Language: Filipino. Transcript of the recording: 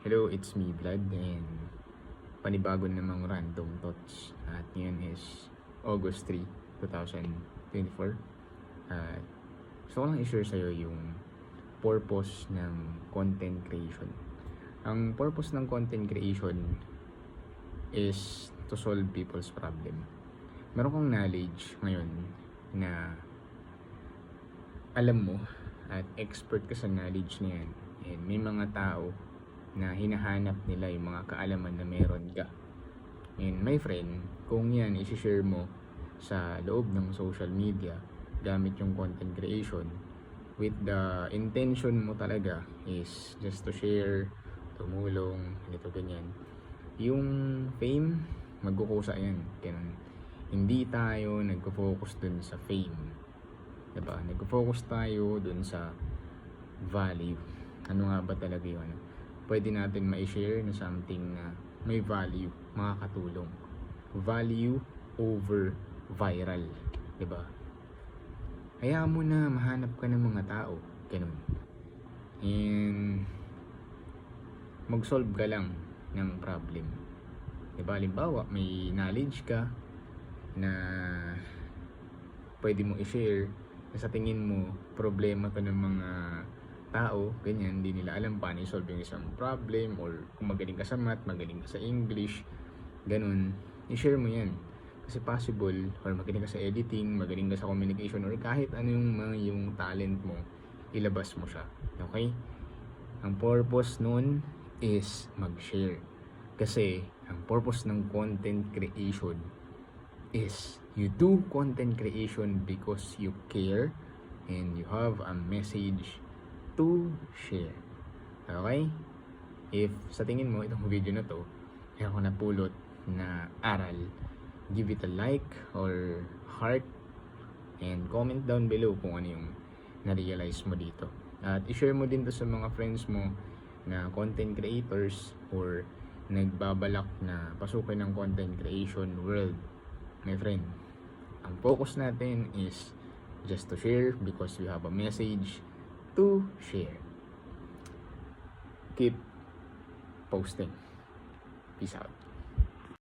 Hello, it's me, Vlad, and panibago namang random thoughts. At ngayon is August 3, 2024. At gusto ko lang i-share sa'yo yung purpose ng content creation. Ang purpose ng content creation is to solve people's problem. Meron kang knowledge ngayon na alam mo at expert ka sa knowledge na yan. And may mga tao na hinahanap nila yung mga kaalaman na meron ka. And my friend, kung yan isi-share mo sa loob ng social media gamit yung content creation with the intention mo talaga is just to share, tumulong, ganito ganyan. Yung fame, magkukusa yan. Ganun. Hindi tayo nagko-focus dun sa fame. Diba? Nagko-focus tayo dun sa value. Ano nga ba talaga yun? Pwede natin ma-share na something na may value, makakatulong. Value over viral. Diba? Hayaan mo na mahanap ka ng mga tao. Ganun. And mag-solve ka lang ng problem. Diba? Halimbawa, may knowledge ka na pwede mo i-share na sa tingin mo problema to ng mga tao, ganyan, hindi nila alam paano i-solve yung isang problem or kung magaling ka sa math, magaling ka sa English, ganun, i-share mo yan. Kasi possible, or magaling ka sa editing, magaling ka sa communication, or kahit ano yung mga yung talent mo, ilabas mo siya. Okay? Ang purpose nun is mag-share. Kasi, ang purpose ng content creation is you do content creation because you care and you have a message to share. Okay? If sa tingin mo itong video na to, meron ko napulot na aral, give it a like or heart and comment down below kung ano yung na-realize mo dito. At i-share mo din to sa mga friends mo na content creators or nagbabalak na pasukin ng content creation world. My friend, ang focus natin is just to share because we have a message to share. Keep posting. Peace out.